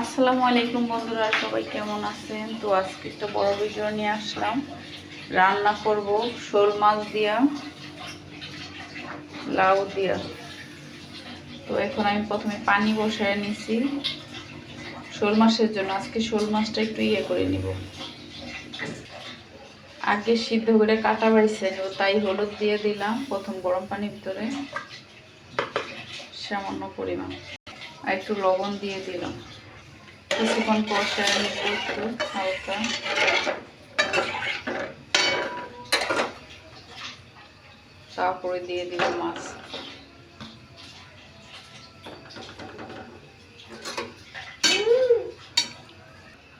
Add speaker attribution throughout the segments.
Speaker 1: আসসালামু আলাইকুম বন্ধুরা, সবাই কেমন আছেন? তো আজকে একটা বড় ভিডিও নিয়ে আসলাম। রান্না করব শোল মাছ দিয়া, লাউ দিয়া। তো এখন আমি প্রথমে পানি বসায় নিছি। শোল মাছের জন্য আজকে শোল মাছটা একটু ইয়ে করে নিব। আগে সিদ্ধ করে কাটা বাইছে নিব তাই হলুদ দিয়ে দিলাম প্রথম গরম পানির ভিতরে। সামান্য পরিমাণ। আর একটু লবণ দিয়ে দিলাম। কিছুক্ষণ কষায় নিব একটু, হালকা। তারপরে দিয়ে দিব মাছ।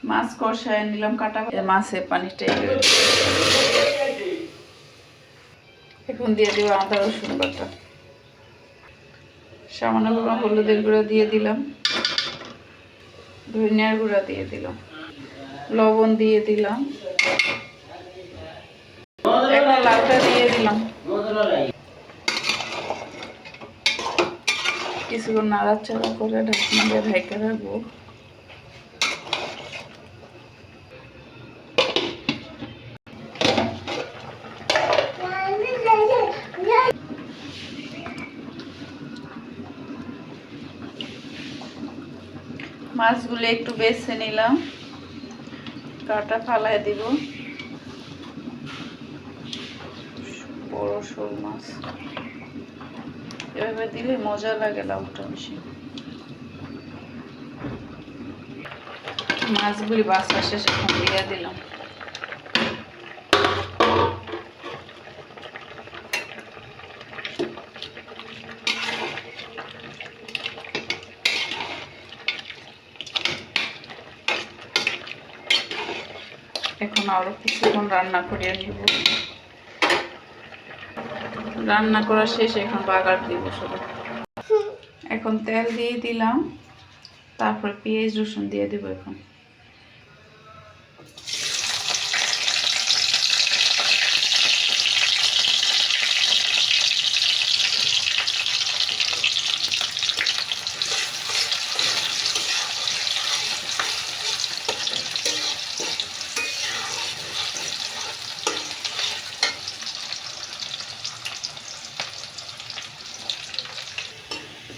Speaker 1: মাছ কষায় নিলাম কাটা। মাছের পানিটা এখন দিয়ে দিব আদা রসুন বাটা। সামান্য হলুদের গুঁড়া দিয়ে দিলাম। ধনিয়ার গুঁড়া দিয়ে দিলাম। লবণ দিয়ে দিলাম। লাউটা দিয়ে দিলাম। কিছুক্ষণ নাড়াচাড়া করে ঢাকনা দিয়ে ঢেকে রাখব। মাছগুলো একটু বেছে নিলাম। কাটা ফালায় দিব। বড় শোল মাছ। এভাবে দিলে মজা লাগে লাউটা বেশি। মাছগুলি বাসা শেষ দিয়ে দিলাম। এখন আরও কিছুক্ষণ রান্না করিয়ে নিব। রান্না করা শেষ, এখন বাগার দিব শুধু। এখন তেল দিয়ে দিলাম, তারপর পেঁয়াজ রসুন দিয়ে দিব এখন।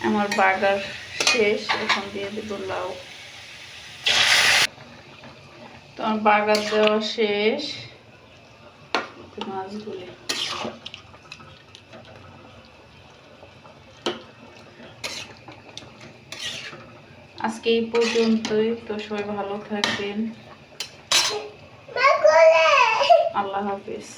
Speaker 1: আমার বাগার শেষ এখন দিয়ে দেবো লাউ। তো আমার বাগার দেওয়া শেষ। মাছগুলি আজকে এই পর্যন্তই। তো সবাই ভালো থাকবেন। আল্লাহ হাফিজ।